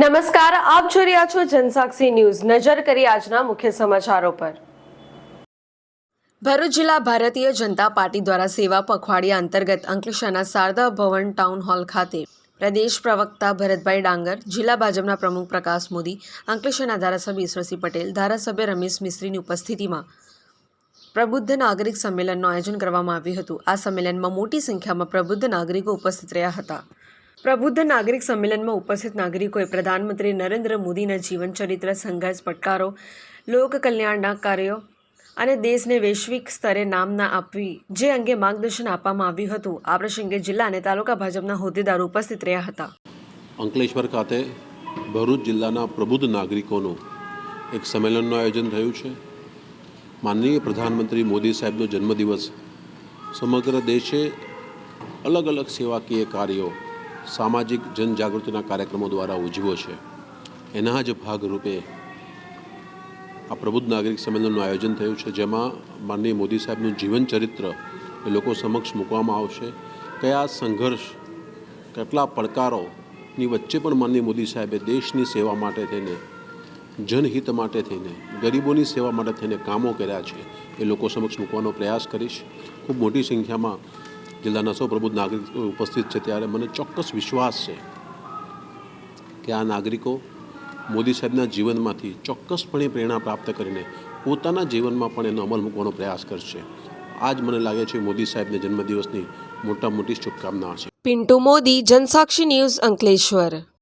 નમસ્કાર, આપ જોઈ રહ્યા છો જનસાક્ષી ન્યૂઝ. નજર કરી આજના મુખ્ય સમાચારો પર. ભરૂચ જિલ્લા ભારતીય જનતા પાર્ટી દ્વારા સેવા પખવાડિયા અંતર્ગત અંકલેશ્વરના શારદા ભવન ટાઉન હોલ ખાતે પ્રદેશ પ્રવક્તા ભરતભાઈ ડાંગર, જિલ્લા ભાજપના પ્રમુખ પ્રકાશ મોદી, અંકલેશ્વરના ધારાસભ્ય ઈશ્વરસિંહ પટેલ, ધારાસભ્ય રમેશ મિસ્ત્રીની ઉપસ્થિતિમાં પ્રબુદ્ધ નાગરિક સંમેલનનું આયોજન કરવામાં આવ્યું હતું. આ સંમેલનમાં મોટી સંખ્યામાં પ્રબુદ્ધ નાગરિકો ઉપસ્થિત રહ્યા હતા. પ્રબુદ્ધ નાગરિક સંમેલનમાં ઉપસ્થિત નાગરિકોએ પ્રધાનમંત્રી નરેન્દ્ર મોદીના જીવનચરિત્ર, સંઘર્ષ, પડકારો લોક કલ્યાણના કાર્યો અને દેશને વૈશ્વિક સ્તરે નામના આપવી જે અંગે માર્ગદર્શન આપવામાં આવ્યું હતું. આ પ્રસંગે જિલ્લા અને તાલુકા ભાજપના હોદ્દેદારો ઉપસ્થિત રહ્યા હતા. અંકલેશ્વર ખાતે ભરૂચ જિલ્લાના પ્રબુદ્ધ નાગરિકોનું એક સંમેલનનું આયોજન થયું છે. માનનીય પ્રધાનમંત્રી મોદી સાહેબનો જન્મદિવસ સમગ્ર દેશે અલગ અલગ સેવાકીય કાર્યો સામાજિક જનજાગૃતિના કાર્યક્રમો દ્વારા ઉજવ્યો છે. એના જ ભાગરૂપે આ પ્રબુદ્ધ નાગરિક સંમેલનનું આયોજન થયું છે, જેમાં માનનીય મોદી સાહેબનું જીવન ચરિત્ર એ લોકો સમક્ષ મૂકવામાં આવશે. કયા સંઘર્ષ, કેટલા પડકારોની વચ્ચે પણ માનનીય મોદી સાહેબે દેશની સેવા માટે થઈને, જનહિત માટે થઈને, ગરીબોની સેવા માટે થઈને કામો કર્યા છે, એ લોકો સમક્ષ મૂકવાનો પ્રયાસ કરીશ. ખૂબ મોટી સંખ્યામાં જિલ્લાના સૌ પ્રબુદ્ધ નાગરિક ઉપસ્થિત છે ત્યારે મને ચોક્કસ વિશ્વાસ છે કે આ નાગરિકો મોદી સાહેબના જીવનમાંથી ચોક્કસપણે પ્રેરણા પ્રાપ્ત કરીને પોતાના જીવનમાં પણ એનો અમલ મૂકવાનો પ્રયાસ કરશે. આજ મને લાગે છે મોદી સાહેબને જન્મદિવસની મોટા મોટી શુભકામના છે. પિન્ટુ મોદી, જનસાક્ષી ન્યૂઝ અંકલેશ્વર.